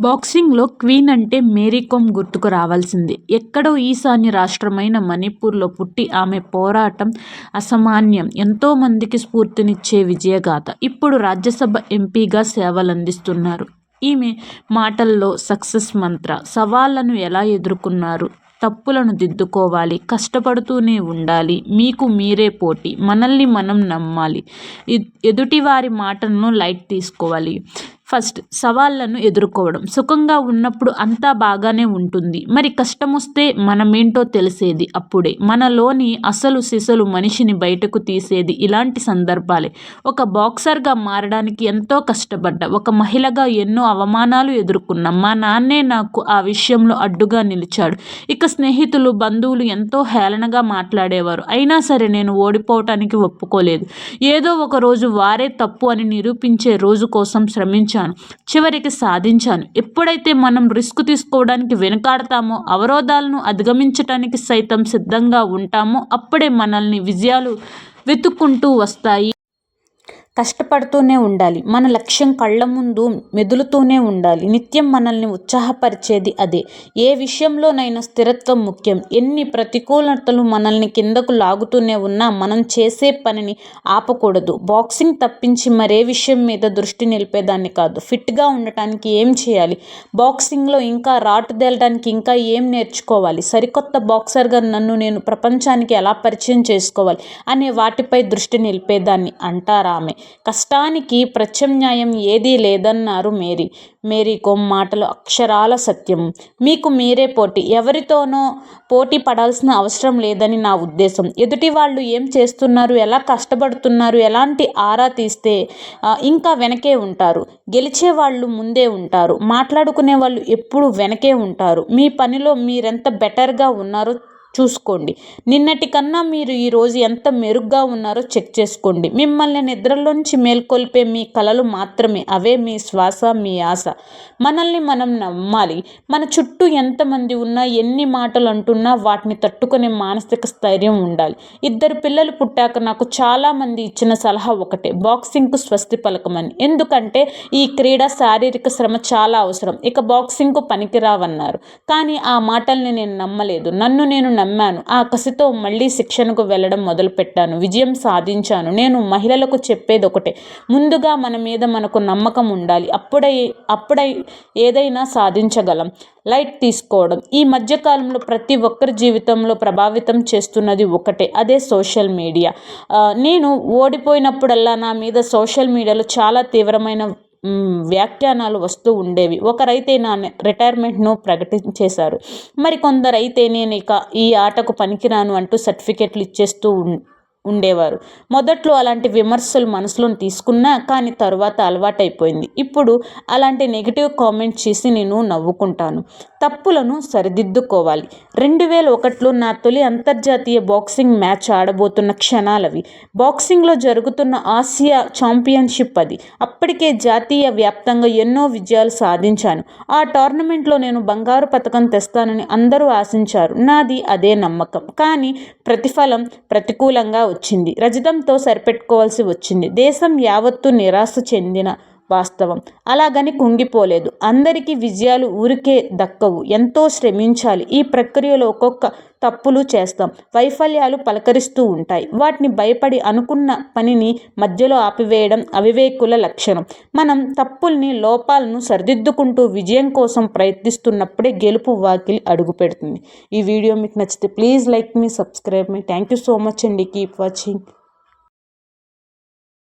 బాక్సింగ్లో queen అంటే మేరీకోమ్ గుర్తుకు రావాల్సిందే. ఎక్కడో ఈశాన్య రాష్ట్రమైన మణిపూర్లో పుట్టి ఆమె పోరాటం అసామాన్యం. ఎంతోమందికి స్ఫూర్తినిచ్చే విజయగాథ. ఇప్పుడు రాజ్యసభ ఎంపీగా సేవలందిస్తున్నారు. ఈమె మాటల్లో సక్సెస్ మంత్ర. సవాళ్ళను ఎలా ఎదుర్కొన్నారు? తప్పులను దిద్దుకోవాలి. కష్టపడుతూనే ఉండాలి. మీకు మీరే పోటీ. మనల్ని మనం నమ్మాలి. ఎదుటివారి మాటలను లైట్ తీసుకోవాలి. ఫస్ట్ సవాళ్ళను ఎదుర్కోవడం. సుఖంగా ఉన్నప్పుడు అంతా బాగానే ఉంటుంది. మరి కష్టం వస్తే మనమేంటో తెలిసేది అప్పుడే. మనలోని అసలు సిసలు మనిషిని బయటకు తీసేది ఇలాంటి సందర్భాలే. ఒక బాక్సర్గా మారడానికి ఎంతో కష్టపడ్డా. ఒక మహిళగా ఎన్నో అవమానాలు ఎదుర్కొన్నా. మా నాన్నే నాకు ఆ విషయంలో అడ్డుగా నిలిచాడు. ఇక స్నేహితులు, బంధువులు ఎంతో హేళనగా మాట్లాడేవారు. అయినా సరే నేను ఓడిపోవటానికి ఒప్పుకోలేదు. ఏదో ఒక రోజు వారే తప్పు అని నిరూపించే రోజు కోసం శ్రమించాను. చివరికి సాధించాను. ఎప్పుడైతే మనం రిస్క్ తీసుకోవడానికి వెనుకాడతామో, అవరోధాలను అధిగమించటానికి సైతం సిద్ధంగా ఉంటామో అప్పుడే మనల్ని విజయాలు వెతుక్కుంటూ వస్తాయి. కష్టపడుతూనే ఉండాలి. మన లక్ష్యం కళ్ళ ముందు మెదులుతూనే ఉండాలి. నిత్యం మనల్ని ఉత్సాహపరిచేది అదే. ఏ విషయంలోనైనా స్థిరత్వం ముఖ్యం. ఎన్ని ప్రతికూలతలు మనల్ని కిందకు లాగుతూనే ఉన్నా మనం చేసే పనిని ఆపకూడదు. బాక్సింగ్ తప్పించి మరే విషయం మీద దృష్టి నిలిపేదాన్ని కాదు. ఫిట్గా ఉండటానికి ఏం చేయాలి? బాక్సింగ్లో ఇంకా రాటు తేలడానికి ఇంకా ఏం నేర్చుకోవాలి? సరికొత్త బాక్సర్గా నన్ను నేను ప్రపంచానికి ఎలా పరిచయం చేసుకోవాలి? అనే వాటిపై దృష్టి నిలిపేదాన్ని అంటారామె. కష్టానికి ప్రత్యామ్నాయం ఏదీ లేదన్నారు మేరీ. మేరీకోమ్ మాటలు అక్షరాల సత్యం. మీకు మీరే పోటీ. ఎవరితోనో పోటీ పడాల్సిన అవసరం లేదని నా ఉద్దేశం. ఎదుటి వాళ్ళు ఏం చేస్తున్నారు? ఎలా కష్టపడుతున్నారు? ఎలాంటి ఆరా తీస్తే ఇంకా వెనకే ఉంటారు. గెలిచే వాళ్ళు ముందే ఉంటారు. మాట్లాడుకునే వాళ్ళు ఎప్పుడు వెనకే ఉంటారు. మీ పనిలో మీరెంత బెటర్గా ఉన్నారో చూసుకోండి. నిన్నటి కన్నా మీరు ఈరోజు ఎంత మెరుగ్గా ఉన్నారో చెక్ చేసుకోండి. మిమ్మల్ని నిద్రలోంచి మేల్కొల్పే మీ కలలు మాత్రమే. అవే మీ శ్వాస, మీ ఆశ. మనల్ని మనం నమ్మాలి. మన చుట్టూ ఎంతమంది ఉన్నా, ఎన్ని మాటలు అంటున్నా వాటిని తట్టుకునే మానసిక స్థైర్యం ఉండాలి. ఇద్దరు పిల్లలు పుట్టాక నాకు చాలామంది ఇచ్చిన సలహా ఒకటే బాక్సింగ్కు స్వస్తి పలకమని. ఎందుకంటే ఈ క్రీడ శారీరక శ్రమ చాలా అవసరం. ఇక బాక్సింగ్కు పనికిరావన్నారు. కానీ ఆ మాటల్ని నేను నమ్మలేదు. నన్ను నేను నమ్మాను. ఆ కసితో మళ్ళీ శిక్షణకు వెళ్ళడం మొదలుపెట్టాను. విజయం సాధించాను. నేను మహిళలకు చెప్పేదొకటే ముందుగా మన మీద మనకు నమ్మకం ఉండాలి. అప్పుడై అప్పుడై ఏదైనా సాధించగలం. లైట్ తీసుకోవడం. ఈ మధ్యకాలంలో ప్రతి ఒక్కరి జీవితంలో ప్రభావితం చేస్తున్నది ఒకటే అదే సోషల్ మీడియా. నేను ఓడిపోయినప్పుడల్లా నా మీద సోషల్ మీడియాలో చాలా తీవ్రమైన వ్యాఖ్యానాలు వస్తూ ఉండేవి. ఒకరైతే నా రిటైర్మెంట్ను ప్రకటించేశారు. మరి కొందరైతే నేను ఇక ఈ ఆటకు పనికిరాను అంటూ సర్టిఫికెట్లు ఇచ్చేస్తూ ఉండేవారు. మొదట్లో అలాంటి విమర్శలు మనసులో తీసుకున్నా కానీ తరువాత అలవాటైపోయింది. ఇప్పుడు అలాంటి నెగిటివ్ కామెంట్ చేసి నేను నవ్వుకుంటాను. తప్పులను సరిదిద్దుకోవాలి. రెండు వేల ఒకటిలో నా తొలి అంతర్జాతీయ బాక్సింగ్ మ్యాచ్ ఆడబోతున్న క్షణాలవి. బాక్సింగ్లో జరుగుతున్న ఆసియా చాంపియన్షిప్ అది. అప్పటికే జాతీయ వ్యాప్తంగా ఎన్నో విజయాలు సాధించాను. ఆ టోర్నమెంట్లో నేను బంగారు పతకం తెస్తానని అందరూ ఆశించారు. నాది అదే నమ్మకం. కానీ ప్రతిఫలం ప్రతికూలంగా వచ్చింది. రజతంతో సరిపెట్టుకోవాల్సి వచ్చింది. దేశం యావత్తు నిరాశ చెందిన వాస్తవం. అలాగని కుంగిపోలేదు. అందరికీ విజయాలు ఊరికే దక్కవు. ఎంతో శ్రమించాలి. ఈ ప్రక్రియలో ఒక్కొక్క తప్పులు చేస్తాం. వైఫల్యాలు పలకరిస్తూ ఉంటాయి. వాటిని భయపడి అనుకున్న పనిని మధ్యలో ఆపివేయడం అవివేకుల లక్షణం. మనం తప్పుల్ని, లోపాలను సరిదిద్దుకుంటూ విజయం కోసం ప్రయత్నిస్తున్నప్పుడే గెలుపు వాకిలి అడుగుపెడుతుంది. ఈ వీడియో మీకు నచ్చితే ప్లీజ్ లైక్ మీ, సబ్స్క్రైబ్ మీ. థ్యాంక్ యూ సో మచ్ అండి. Keep watching.